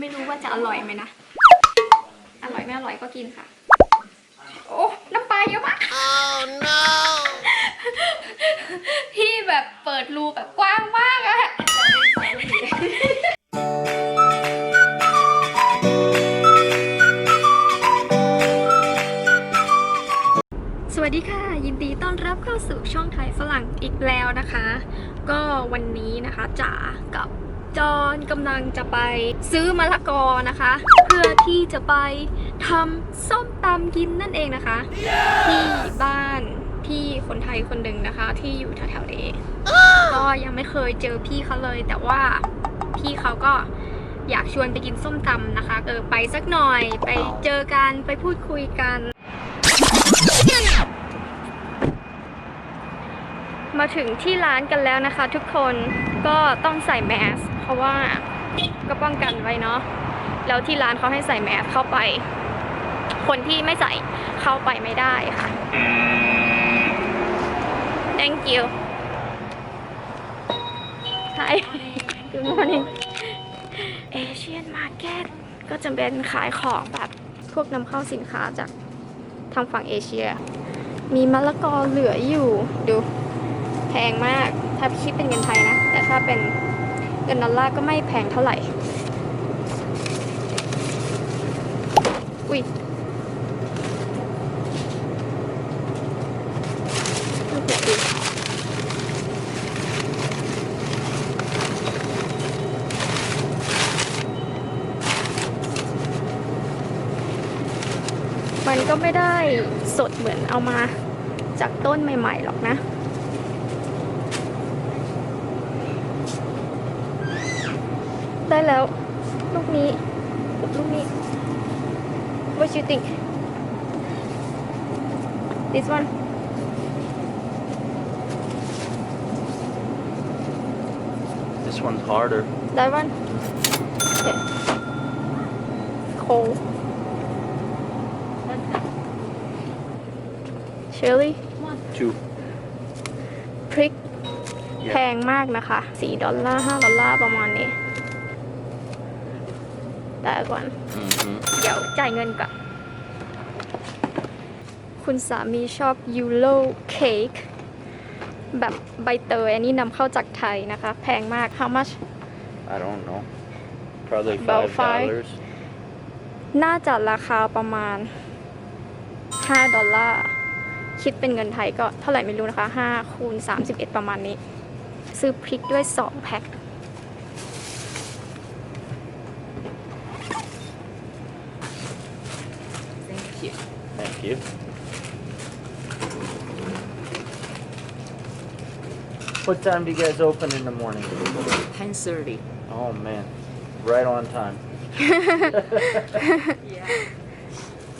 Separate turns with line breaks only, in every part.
ไม่รู้ว่าจะอร่อยไหมนะ อร่อยไม่อร่อยก็กินค่ะ โอ้น้ำปลาเยอะมาก oh no พี่แบบเปิดรูแบบกว้างมากอะสวัสดีค่ะ ยินดีต้อนรับเข้าสู่ช่องไทยฝรั่งอีกแล้วนะคะ ก็วันนี้นะคะจ๋ากับจอนกำลังจะไปซื้อมะละกอนะคะ เพื่อที่จะไปทำส้มตำกินนั่นเองนะคะที่บ้านพี่คนไทยคนหนึ่งนะคะ ที่อยู่แถวๆนี้ก็ยังไม่เคยเจอพี่เขาเลย แต่ว่าพี่เขาก็อยากชวนไปกินส้มตำนะคะเออไปสักหน่อยไปเจอกันไปพูดคุยกัน มา ถึงที่ร้านกันแล้วนะคะ ทุกคนก็ต้องใส่แมสเพราะว่าก็ป้องกันไว้เนาะแล้วที่ร้านเขาให้ใส่แมสเข้าไป คนที่ไม่ใส่เข้าไปไม่ได้ค่ะ thank you hi good morning Asian Market ก็จะเป็นขายของแบบพวกนำเข้าสินค้าจากทางฝั่งเอเชีย มีมะละกอเหลืออยู่ดู งมาก ถ้าคิดเป็นเงินไทยนะ แต่ถ้าเป็นเงินดอลลาร์ก็ไม่แพงเท่าไหร่ อุ้ยมันก็ไม่ได้สดเหมือนเอามาจากต้นใหม่ ๆ หรอกนะ ได้แล้ว ลูกนี้กับลูกนี้ What you think This one
This one's harder.
That one Okay Cold Chili
Two.
พริกแพงมากนะคะ 4 ดอลลาร์ 5 ดอลลาร์ ประมาณนี้ ได้ก่อน
Mm-hmm.
เดี๋ยวจ่ายเงินก่อน คุณสามีชอบยูโรเค้กแบบใบเตยอันนี้นำเข้าจากไทยนะคะ แพงมาก how much
I don't know. Probably
About
five
five.
dollars.
น่าจะราคาประมาณ 5 ดอลลาร์ คิดเป็นเงินไทยก็เท่าไหร่ไม่รู้นะคะ 5 คูณ 31 ประมาณนี้ ซื้อพริกด้วย 2 แพ็ค
you. What time do you guys open in the morning?
10:30.
Oh man, right on time.
Yeah.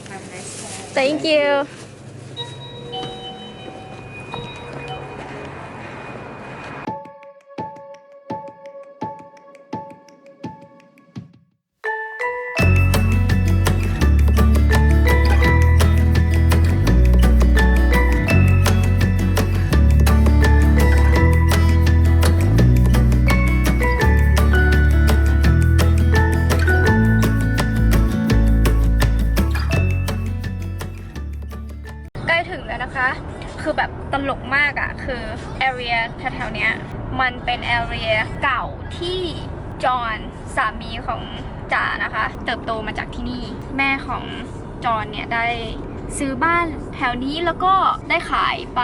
Have a nice day.
thank you คือแบบตลกมากอะ่ะคือ area แถวๆเนี้ยมันเป็น area เก่าที่จอห์นสามีของจ๋านะคะ เติบโตมาจากที่นี่ แม่ของจอห์นเนี่ยได้ซื้อบ้านแถวนี้แล้วก็ได้ขายไป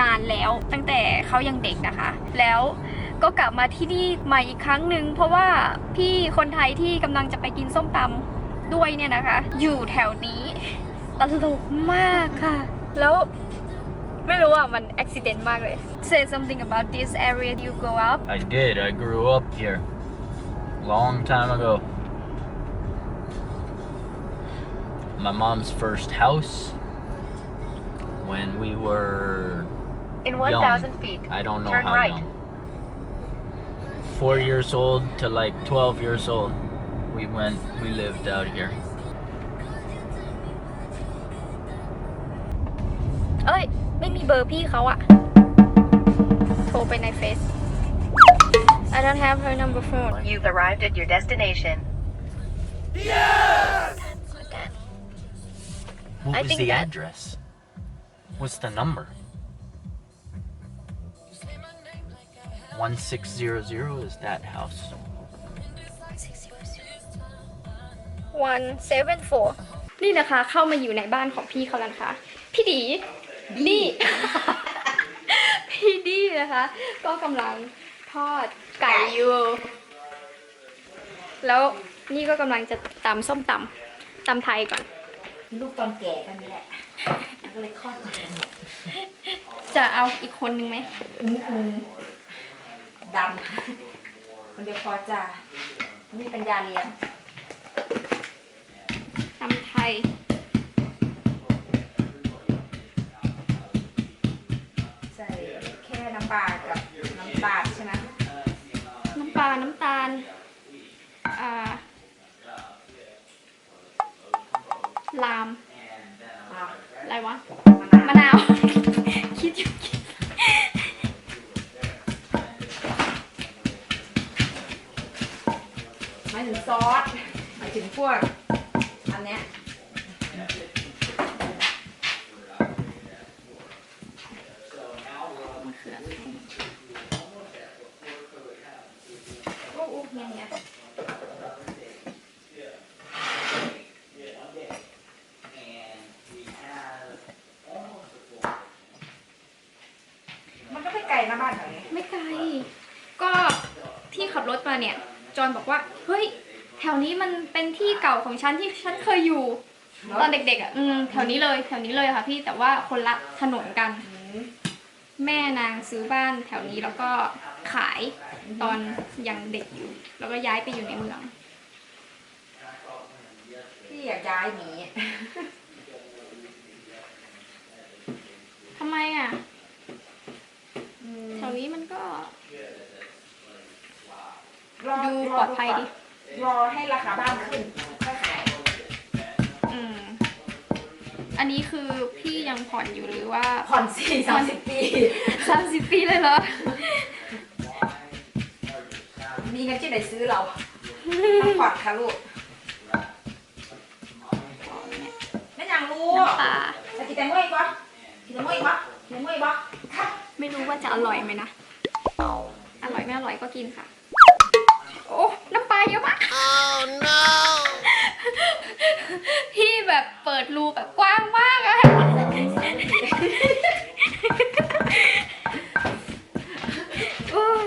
นานแล้วตั้งแต่เขายังเด็กนะคะ แล้วก็กลับมาที่นี่ใหม่อีกครั้งหนึ่งเพราะว่าพี่คนไทยที่กำลังจะไปกินส้มตำด้วยเนี่ยนะคะ อยู่แถวนี้ตลกมากค่ะ แล้ว ไม่รู้อ่ะ มันอุบิเหตุมากเลย Say something about this area you grow up
I did. I grew up here. Long time ago. My mom's first house when we were
In
Young.
1,000 feet,
I don't know
turn
how
right.
young. Four years old to like 12 years old. We went, we lived out here.
เอ้ย ไม่มี เบอร์พี่เขาอะโทรไปในเฟซ I don't have her number phone.
You've arrived at your destination.
Yes!
What
was the address? What's the number? 1600 is that house.
One seven four. 174นี่นะคะเข้ามาอยู่ในบ้านของพี่เขาแล้วนะคะพี่ดี นี่ พี่ดีนะคะ ก็กำลังทอดไก่อยู่ แล้วนี่ก็กำลังจะตำส้มตำตำไทยก่อน
ลูกตอนแก่กันนี่แหละก็เลยคลอดก่อน
จะเอาอีกคนนึงไหม
อุ้งอุ้งดำคนเดียวพอจะไม่มีปัญญาเลี้ยง
ตำไทย
ปลากับน้ำตาลใช่ไหม
น้ำปลา น้ำตาล อ่า ลาม
อะ
อะไรวะ
มะนาว
มะนาวคิดอยู่คิด
หมายถึงซอสหมายถึงพวกอันเนี้ย
โอ้โอ้เนี่ยเนี่ย
มันก็ไม่ไกลนะบ้านแถวนี้
ไม่ไกล ก็ที่ขับร ถมาเนี่ย จอนบอกว่า เฮ้ย แถวนี้มันเป็นที่เก่าของฉันที่ฉันเคยอยู่ ตอนเด็กๆอะอืมแถวนี้เลย แถวนี้เลยค่ะพี่ แต่ว่าคนละถนนกัน
อืม
แม่นางซื้อบ้านแถวนี้แล้วก็ขายตอนยังเด็กอยู่ แล้วก็ย้ายไปอยู่ในเมือง
พี่อยากย้ายหนี
ทำไมอะ
อืม
แถวนี้มันก็
รอ
ดู ปลอดภัยดิ
รอให้ราคาบ้านขึ้นค่อยขาย
อืม อันนี้คือพี่ยังผ่อนอยู่หรือว่า
ผ่อนสี่สามสิบปี
สามสิบปีเลยเหรอ
มีเงินที่ไหนซื้อเราต้องผ่อนค่ะลูกนั่นยังลูก
น้ำปลา
จะกินแตงโมอีกปะกินแตงโมอีกปะกินแตงโมอีกปะครับ
ไม่รู้ว่าจะอร่อยไหมนะ อร่อยไม่อร่อยก็กินค่ะ no พี่แบบเปิดรูแบบกว้างมากอะโอ้ย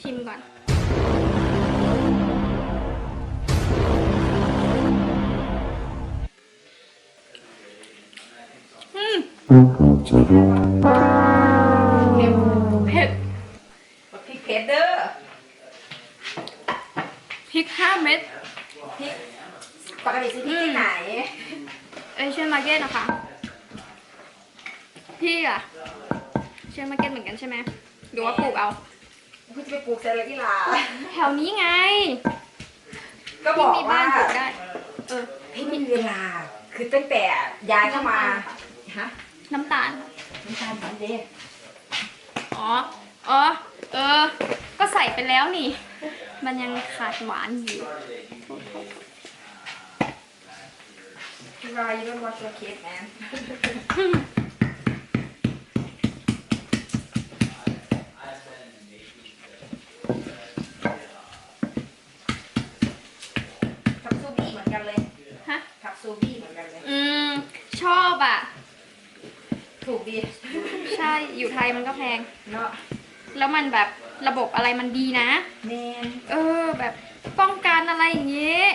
ชิมก่อน อืมเผ็ด
พริกเพชรเด้อ
พริกห้า เม็ด
พริกปกติซื้อพริกที่ไหน
เอเชียนมาร์เก็ตนะคะ พี่อะเชียนมาร์เก็ตเหมือนกันใช่ไหมหรือว่าปลูกเอา
คุณจะไปปลูกเซลล์ที่ลา
แถวนี้ไง
ก็บ
พี่
อก
มี
ว่า
บ้านปลูกได้ เออ
พี่ไม่มีเวลา คือตั้งแต่ย้ายเข้ามาฮะ
น้ำตาล
น้ำตาลหวานเด้
อ๋ออ๋อเออ ก็ใส่ไปแล้วนี่ มันยังขาดหวานอยู่
พี่วายู don't watch your kid man ทับซูบี้เหมือนกันเลย
ฮะ
ทับซูบี้เหมือนกันเลย
อืม ชอบอะ
ถูกดี
ใช่ อยู่ไทยมันก็แพง
เนาะ
แล้วมันแบบระบบอะไรมันดีนะ
แมน
เออ แบบป้องกันอะไรอย่างเงี้ย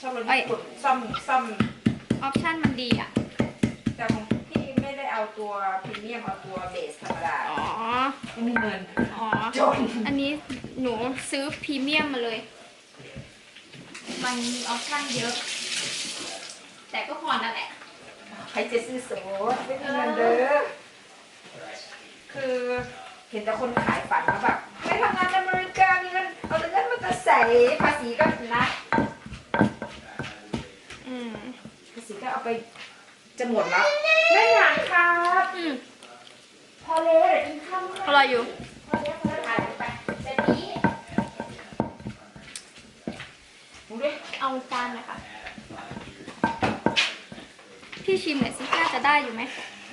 ชอบรถญี่ปุ่นซ่อมซ่อม
ออปชั่นมันดีอะ
แต่ของพี่ไม่ได้เอาตัวพรีเมียมเอาตัวเบสธรรมดา
อ๋อ
ไม่มีเงิน
อ๋อ
จน
อันนี้หนูซื้อพรีเมียมมาเลย มันมีออปชั่นเยอะ แต่ก็ผ่อนนั่นแหละ
ใครจะซื้อโสดไม่มีเงินเด้อ คือเห็นแต่คนขายฝันว่าแบบไปทำงานอเมริกามีเงินเอาเงินมันจะใส่ภาษีก็นะ
อืม
ภาษีก็เอาไปจะหมดแล้วไม่หนังครับ
อืม
พอเลยกินข้าว
ไม่อไร่อย
อยู่
เอาจานนะคะพี่ชิมหน่อยสิค่าจะได้อยู่ไหม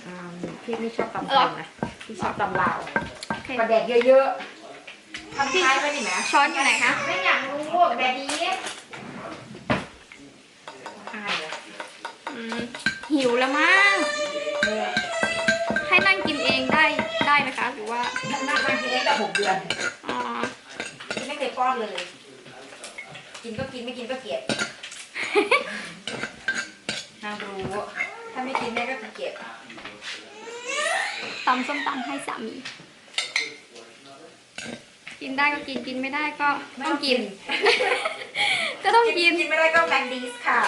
อืมพี่ไม่ชอบตำตำนะ พี่ชอบตำลาว
โอเค
กระแดกเยอะๆทำท้ายไว้นี่นะ
ช้อนอยู่ไหนคะ
ไม่อยากรู้แบบนี้อายเหรอ
อืมหิวแล้วมั้ง
เออ
ให้นั่งกินเองได้ได้ไหมคะหรือว่า
นั่งนั่งนั่งกินเองแต่หกเดือน
อ๋อ
กินไม่เคยป้อนเลย กินก็กินไม่กินก็เกลียดนางรู้ ถ้าไม่กินแม่ก็เกลียด
ตำส้มตำให้สามี กินได้ก็กินกินไม่ได้ก็ต้องกิน ก็ต้องกิน
กินไม่ได้ก็แมนดีสค่ะ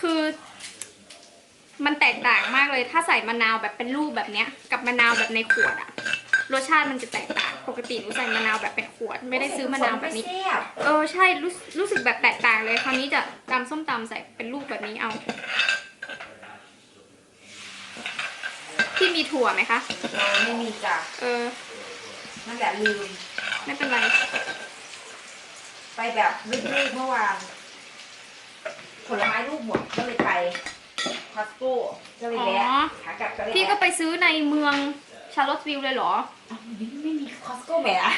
คือ มันแตกต่างมากเลยถ้าใส่มะนาวแบบเป็นลูกแบบเนี้ย กับมะนาวแบบในขวดอะรสชาติมันจะแตกต่าง ปกติหนูใส่มะนาวแบบเป็นขวด ไม่ได้ซื้อมะนาวแบบนี้
ไม่ซ่บ
เออใช่รู้รู้สึกแบบแตกต่างเลยคราวนี้จะตำส้มตำใส่เป็นลูกแบบนี้เอาพี่มีถั่วไหมคะ
เราไม่มีจ้ะ
เออ
นั่นแหละลืม
ไม่เป็นไร
ไปแบบรีบๆเมื่อวานผลไม้ลูกหมดก็เลยไปคอสโก้ก็เลยแวะ
อ๋อ
ขากลับก็เลย
พี่ก็
แวะ
ไปซื้อในเมืองชาร์ลอตวิลเลยเหรอ
อ้าวไม่ไม่มี คอสโก้แหมอะ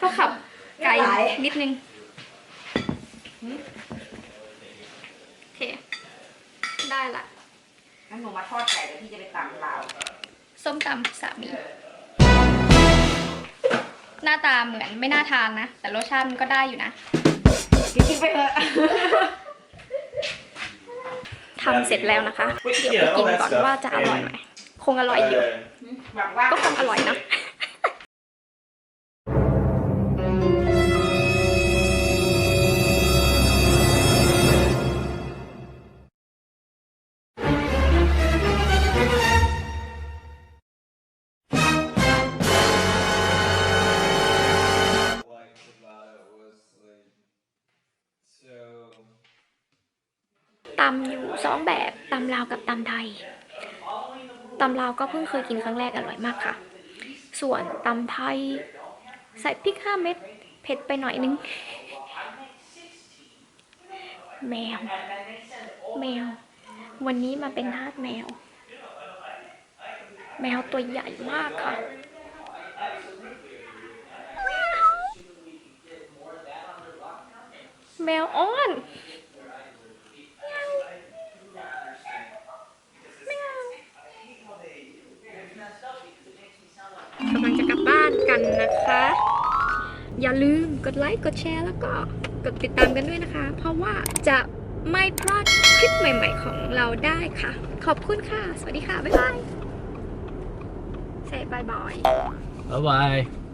ก็ขับไกล
ไม่ไหว
นิดนึง
หืม
โอเค ได้ละ
งั้นหนูมาทอดไก่เดี๋ยวพี่จะไปตำลาว
ส้มตำสามี หน้าตาเหมือนไม่น่าทานนะ แต่รสชาติมันก็ได้อยู่นะ
พี่กินไปเถอะ
ทำเสร็จแล้วนะคะ เดี๋ยวไปกินก่อนว่าจะอร่อยไหม คงอร่อยอยู่
หวังว่า
ก็คงอร่อยนะาวกับตำไทยตำลาวก็เพิ่งเคยกินครั้งแรกอร่อยมากค่ะ ส่วนตำไทยใส่พริกห้าเม็ดเผ็ดไปหน่อยนึง แมว แมว วันนี้มาเป็นทาสแมว แมวตัวใหญ่มากค่ะแมวอ้อน กลับบ้านกันนะคะ อย่าลืมกดไลค์กดแชร์แล้วก็กดติดตามกันด้วยนะคะ เพราะว่าจะไม่พลาดคลิปใหม่ๆของเราได้ค่ะ ขอบคุณค่ะ สวัสดีค่ะ บ๊ายบาย ใส่บายบาย
Bye bye.